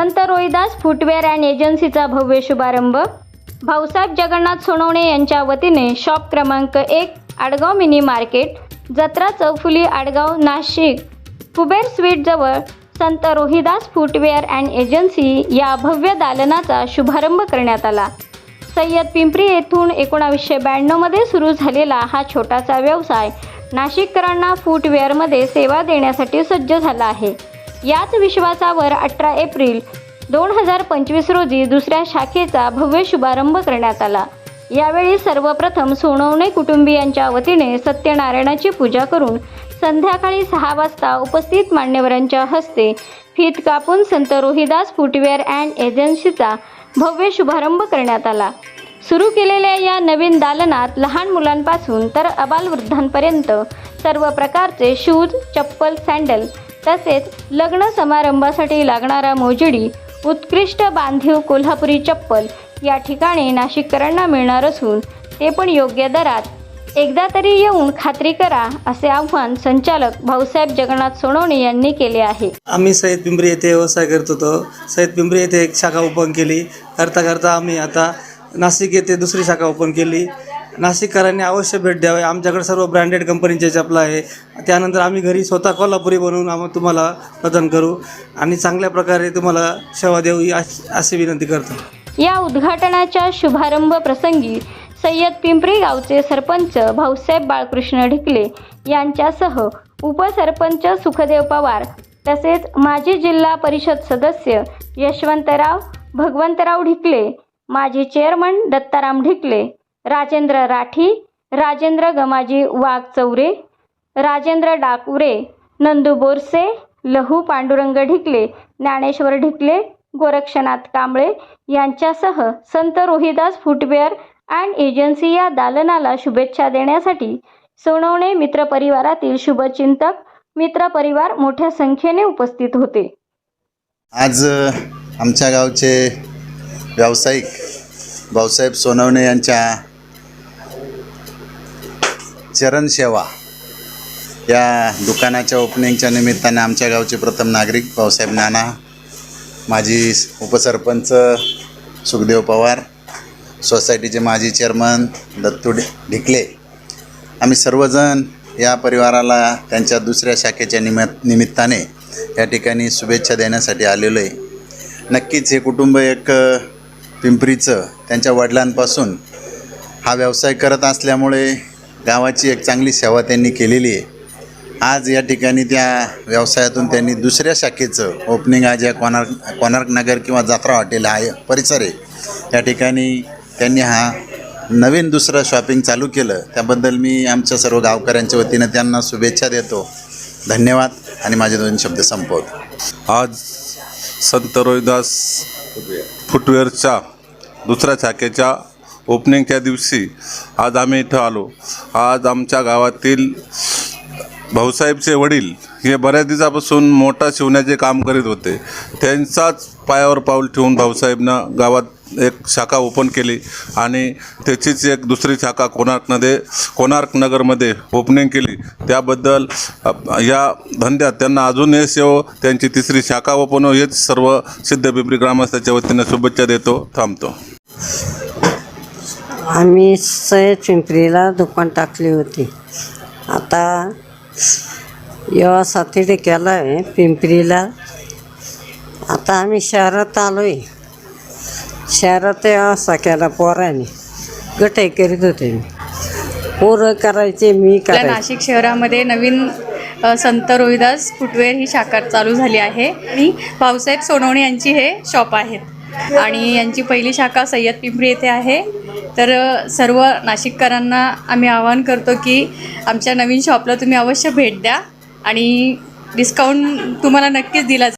Sant Rohidas footwear and एजन्सीचा भव्य शुभारंभ. भाऊसाहेब जगन्नाथ सोनवणे यांच्या वतीने शॉप क्रमांक एक आडगाव मिनी मार्केट जत्रा चौफुली आडगाव नाशिक. कुबेर स्वीटजवळ संत रोहिदास फुटवेअर अँड एजन्सी या भव्य दालनाचा शुभारंभ करण्यात आला. सय्यद पिंपरी येथून एकोणावीसशे ब्याण्णवमध्ये सुरू झालेला हा छोटासा व्यवसाय नाशिककरांना फूटवेअरमध्ये सेवा देण्यासाठी सज्ज झाला आहे. याच विश्वासावर अठरा एप्रिल दोन हजार पंचवीस रोजी दुसऱ्या शाखेचा भव्य शुभारंभ करण्यात आला. यावेळी सर्वप्रथम सोनवणे कुटुंबियांच्या वतीने सत्यनारायणाची पूजा करून संध्याकाळी सहा वाजता उपस्थित मान्यवरांच्या हस्ते फीत कापून संत रोहिदास फुटवेअर अँड एजन्सीचा भव्य शुभारंभ करण्यात आला. सुरू केलेल्या या नवीन दालनात लहान मुलांपासून तर अबालवृद्धांपर्यंत सर्व प्रकारचे शूज चप्पल सँडल तसेच लग्न समारंभासाठी लागणारा मोजडी उत्कृष्ट बांधीव कोल्हापुरी चप्पल या ठिकाणी नाशिककरांना मिळणार असून ते पण योग्य दरात. एकदा तरी येऊन खात्री करा असे आव्हान संचालक भाऊसाहेब जगन्नाथ सोनवणे यांनी केले आहे. आम्ही सय्यद पिंपरी येथे व्यवसाय करत होतो. सय्यद पिंपरी येथे एक शाखा ओपन केली. करता करता आम्ही आता नाशिक येथे दुसरी शाखा ओपन केली. नाशिककरांनी अवश्य भेट द्यावी. आमच्याकडे सर्व ब्रँडेड कंपनीचे चपला आहे. त्यानंतर आम्ही घरी स्वतः कोल्हापुरी बनवून आम्ही तुम्हाला प्रदान करू. आणि चांगल्या प्रकारे तुम्हाला सेवा देऊ अशी अशी विनंती करतो. या उद्घाटनाच्या शुभारंभ प्रसंगी सय्यद पिंपरी गावचे सरपंच भाऊसाहेब बाळकृष्ण ढिकले यांच्यासह उपसरपंच सुखदेव पवार तसेच माजी जिल्हा परिषद सदस्य यशवंतराव भगवंतराव ढिकले माजी चेअरमन दत्ताराम ढिकले राजेंद्र राठी राजेंद्र गमाजी वाघ चौरे राजेंद्र डाकुरे नंदू बोरसे लहू पांडुरंग ढिकले ज्ञानेश्वर ढिकले गोरक्षनाथ कांबळे यांच्यासह संत रोहिदास फुटवेअर अँड एजन्सी या दालनाला शुभेच्छा देण्यासाठी सोनवणे मित्रपरिवारातील शुभचिंतक मित्रपरिवार मोठ्या संख्येने उपस्थित होते. आज आमच्या गावचे व्यावसायिक भाऊसाहेब सोनवणे यांच्या चरण सेवा या दुकानाच्या ओपनिंगच्या निमित्ताने आमच्या गावचे प्रथम नागरिक भाऊसाहेब नाना माजी उपसरपंच सुखदेव पवार सोसायटीचे माजी चेअरमन दत्तू ढि ढिकले. आम्ही सर्वजण या परिवाराला त्यांच्या दुसऱ्या शाखेच्या निमित्त निमित्ताने या ठिकाणी शुभेच्छा देण्यासाठी आलेलो आहे नक्कीच हे कुटुंब एक पिंपरीचं त्यांच्या वडिलांपासून हा व्यवसाय करत असल्यामुळे गावाची एक चांगली सेवा त्यांनी केलेली आहे. आज या ठिकाणी त्या व्यवसायातून त्यांनी दुसऱ्या शाखेचं ओपनिंग आज या कोणार्क कोणार्क नगर किंवा जत्रा हॉटेल आहे परिसर आहे. या ठिकाणी त्यांनी हा नवीन दुसरं शॉपिंग चालू केलं. त्याबद्दल मी आमच्या सर्व गावकऱ्यांच्या वतीनं त्यांना शुभेच्छा देतो. धन्यवाद आणि माझे दोन शब्द संपवतो. आज संत रोहिदास फुटवेअरच्या दुसऱ्या शाखेच्या ओपनिंगच्या दिवशी आज आम्ही इथं आलो. आज आमच्या गावातील भाऊसाहेबचे वडील हे बऱ्याच दिवसापासून मोठा शिवण्याचे काम करीत होते. त्यांचाच पायावर पाऊल ठेवून भाऊसाहेबनं गावात एक शाखा ओपन केली आणि त्याचीच एक दुसरी शाखा कोणार्कमध्ये कोणार्क नगरमध्ये ओपनिंग केली. त्याबद्दल या धंद्यात त्यांना अजून यश येवो त्यांची तिसरी शाखा ओपन हो हेच सर्व सिद्ध ग्रामस्थाच्या वतीनं शुभेच्छा देतो थांबतो. आम्ही सय्यद पिंपरीला दुकान टाकली होती. आता व्यवसाय केला आहे पिंपरीला. आता आम्ही शहरात आलो आहे शहरात व्यवसाय केला पोराने गटाई करीत होते. मी पोरं करायचे मी करायचे. नाशिक शहरामध्ये नवीन संत रोहिदास फुटवेअर ही शाखा चालू झाली आहे. आणि भाऊसाहेब सोनवणे यांची हे शॉप आहेत. आणि यांची पहिली शाखा सय्यद पिंपरी येथे आहे. तर सर्व नाशिककरांना आम्ही आवाहन करतो की आमच्या नवीन शॉपला तुम्ही अवश्य भेट द्या आणि डिस्काउंट तुम्हाला नक्कीच दिला